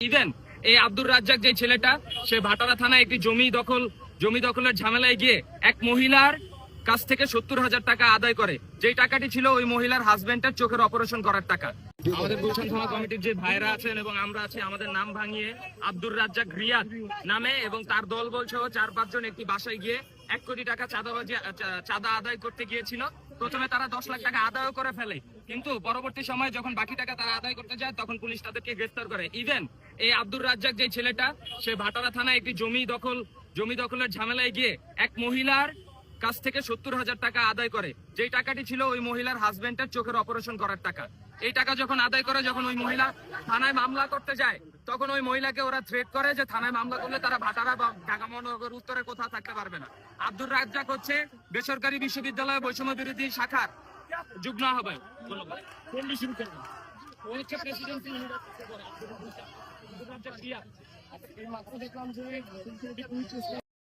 Even এই আব্দুর রাজ্জাক যে ছেলেটা, সে ভাটারা থানায় একটি জমি দখল, জমি দখলের ঝামেলায় গিয়ে এক মহিলার কাছ থেকে সত্তর হাজার টাকা আদায় করে। যেই টাকাটি ছিল ওই মহিলার হাজবেন্ডের চোখের অপারেশন করার টাকা। আমাদের গুলশান থানা কমিটির যে ভাইরা আছেন এবং আমরা আছি, আমাদের নাম ভাঙিয়ে আব্দুর রাজ্জাক রিয়াদ নামে এবং তার দল বলছে চার পাঁচজন একটি বাসায় গিয়ে এক কোটি টাকা চাঁদা চাঁদা আদায় করতে গিয়েছিল। প্রথমে তারা দশ লাখ টাকা আদায় করে ফেলে। কিন্তু পরবর্তী সময় যখন বাকি টাকা তারা আদায় করতে যায়, তখন পুলিশ তাদেরকে গ্রেফতার করে। ইভেন এই আব্দুর রাজ্জাক যে ছেলেটা, সে ভাটারা থানায় একটি জমি দখল, জমি দখলের ঝামেলায় গিয়ে এক মহিলার কাছ থেকে সত্তর হাজার টাকা আদায় করে। যেই টাকাটি ছিল ওই মহিলার হাজবেন্ডের চোখের অপারেশন করার টাকা। এই টাকা যখন আদায় করে যখন ওই মহিলা থানায় মামলা করতে যায় তখন ওই মহিলাকে ওরা থ্রেট করে যে থানায় মামলা করলে তারা ভাটারা বা ঢাকা মহানগর উত্তরে কোথাও থাকতে পারবে না। আব্দুর রাজ্জাক হচ্ছে বেসরকারি বিশ্ববিদ্যালয় বৈষম্য বিরোধী শাখার যুগ্ম হবে ধন্যবাদ।